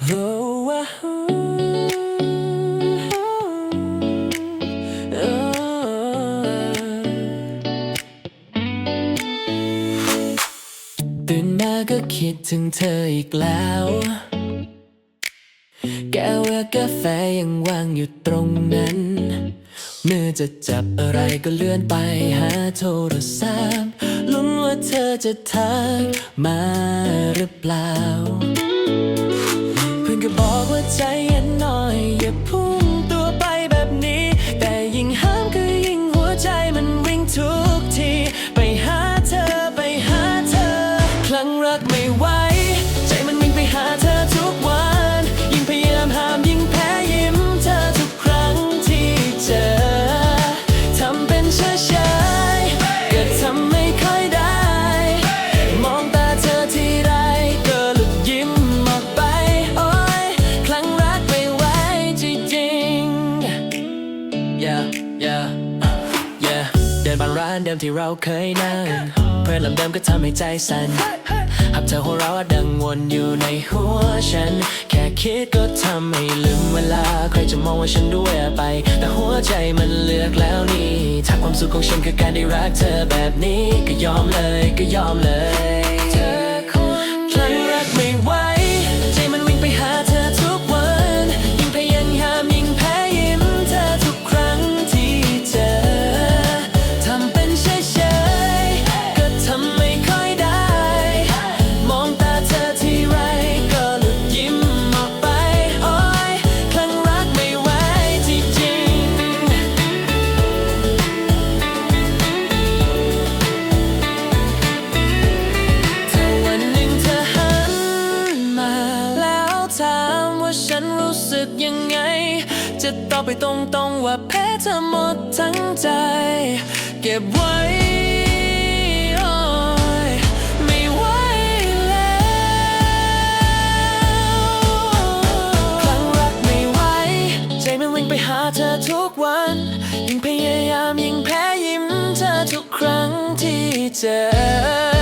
ตื่นมาก็คิดถึงเธออีกแล้ว แก้วกาแฟยังวางอยู่ตรงนั้นมือจะจับอะไรก็เลื่อนไปหาโทรศัพท์ลุ้นว่าเธอจะทักมาหรือเปล่า yeah yeah yeah เดินบางร้านเดิมที่เราเคยนั่งเพื่อนลำเดิมก็ทำให้ใจสั่นหับเธอหัวเราะดังวนอยู่ในหัวฉัน แค่คิดก็ทำให้ลืมเวลา ใครจะมองว่าฉันด้วยไป แต่หัวใจมันเลือกแล้วนี่ถ้าความสุขของฉันคือการได้รักเธอแบบนี้ ก็ยอมเลยก็ยอมเลย ถามว่าฉันรู้สึกยังไง จะตอบไปตรงๆว่าแพ้เธอหมดทั้งใจ เก็บไว้ไปหาเธอทุกวัน ยิ่งพยายามยิ่งแพ้ยิ้มเธอทุกครั้งที่เจอ